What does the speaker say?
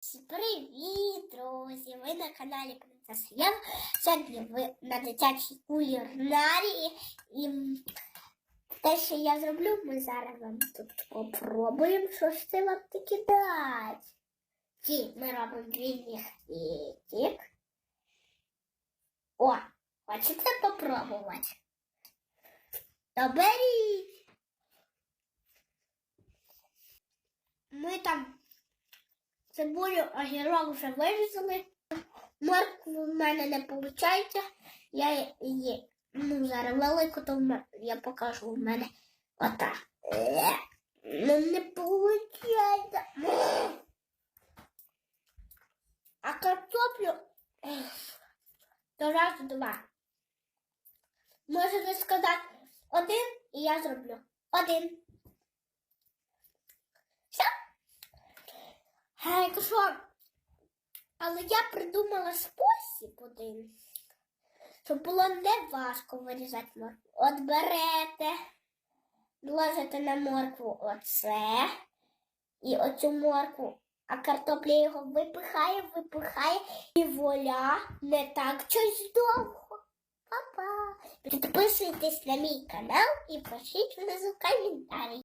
Привіт, друзі! Ви на каналі Принцеса Єва. Сьогодні ви на дитячій кулінарії. І те, що я зроблю, ми зараз вам тут попробуємо, що ж це вам таки дать. Ті, ми робимо двійний хлібчик. О, хочете попробувати? То беріть. Ми там цибулю, огірок вже вирізали. Моркву в мене не виходить. Я її ну, зараз велику, то я покажу в мене ота. Е, Ну не виходить. А картоплю то раз два. Можете сказати один, і я зроблю. Один. Гей, що? Але я придумала спосіб один, щоб було не важко вирізати моркву. От берете, ложите на моркву оце і оцю моркву, а картопля його випихає, випихає і воля не так щось довго. Па-па! Підписуйтесь на мій канал і пишіть внизу коментарі.